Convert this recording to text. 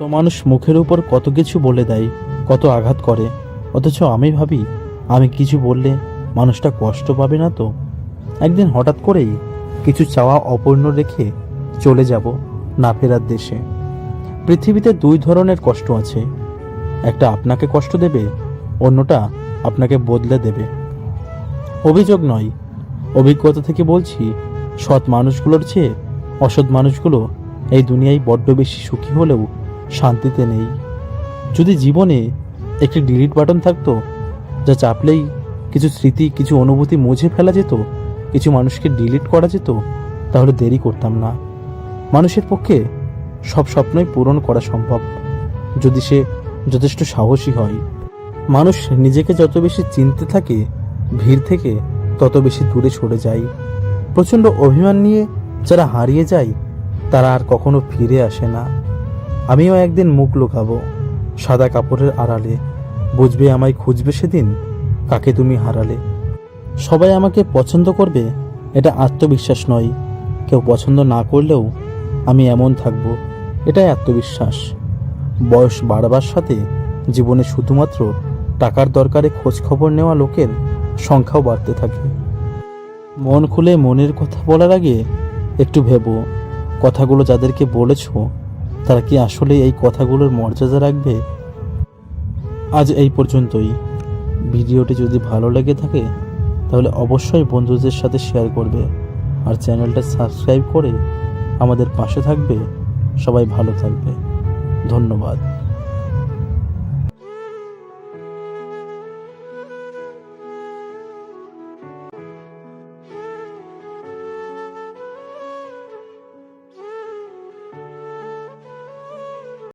কত মানুষ মুখের উপর কত কিছু বলে দেয়, কত আঘাত করে। অথচ আমি ভাবি, আমি কিছু বললে মানুষটা কষ্ট পাবে না তো? একদিন হঠাৎ করেই কিছু চাওয়া অপূর্ণ রেখে চলে যাব না ফেরার দেশে। পৃথিবীতে দুই ধরনের কষ্ট আছে। একটা আপনাকে কষ্ট দেবে, অন্যটা আপনাকে বদলে দেবে। অভিযোগ নয়। অভিজ্ঞতা থেকে বলছি, সৎ মানুষগুলোর চেয়ে অসৎ মানুষগুলো এই দুনিয়ায় বড্ড বেশি সুখী হলেও শান্তিতে নেই। যদি জীবনে একটি ডিলিট বাটন থাকতো, যা চাপলেই কিছু স্মৃতি, কিছু অনুভূতি মুছে ফেলা যেত, কিছু মানুষকে ডিলিট করা যেত, তাহলে দেরি করতাম না। মানুষের পক্ষে সব স্বপ্নই পূরণ করা সম্ভব, যদি সে যথেষ্ট সাহসী হয়। মানুষ নিজেকে যত বেশি চিনতে থাকে, ভিড় থেকে তত বেশি দূরে সরে যায়। প্রচণ্ড অভিমান নিয়ে যারা হারিয়ে যায়, তারা আর কখনো ফিরে আসে না। আমিও একদিন মুখ লুকাবো সাদা কাপড়ের আড়ালে। বুঝবে আমায় খুঁজবে সেদিন? কাকে তুমি হারালে? সবাই আমাকে পছন্দ করবে? এটা আত্মবিশ্বাস নয়। কেউ পছন্দ না করলেও আমি এমন থাকব। এটাই আত্মবিশ্বাস। বয়স বাড়বার সাথে জীবনে শুধুমাত্র টাকার দরকারে খোঁজ খবর নেওয়া লোকের সংখ্যাও বাড়তে থাকে। মন খুলে মনের কথা বলার আগে একটু ভেবো। কথাগুলো যাদেরকে বলেছ তারা কি আসলে এই কথাগুলোর মর্যাদা রাখবে? আজ এই পর্যন্তই। ভিডিওটি যদি ভালো লেগে থাকে, তাহলে অবশ্যই বন্ধুদের সাথে শেয়ার করবে আর চ্যানেলটা সাবস্ক্রাইব করে আমাদের পাশে থাকবে। সবাই ভালো থাকবে। ধন্যবাদ।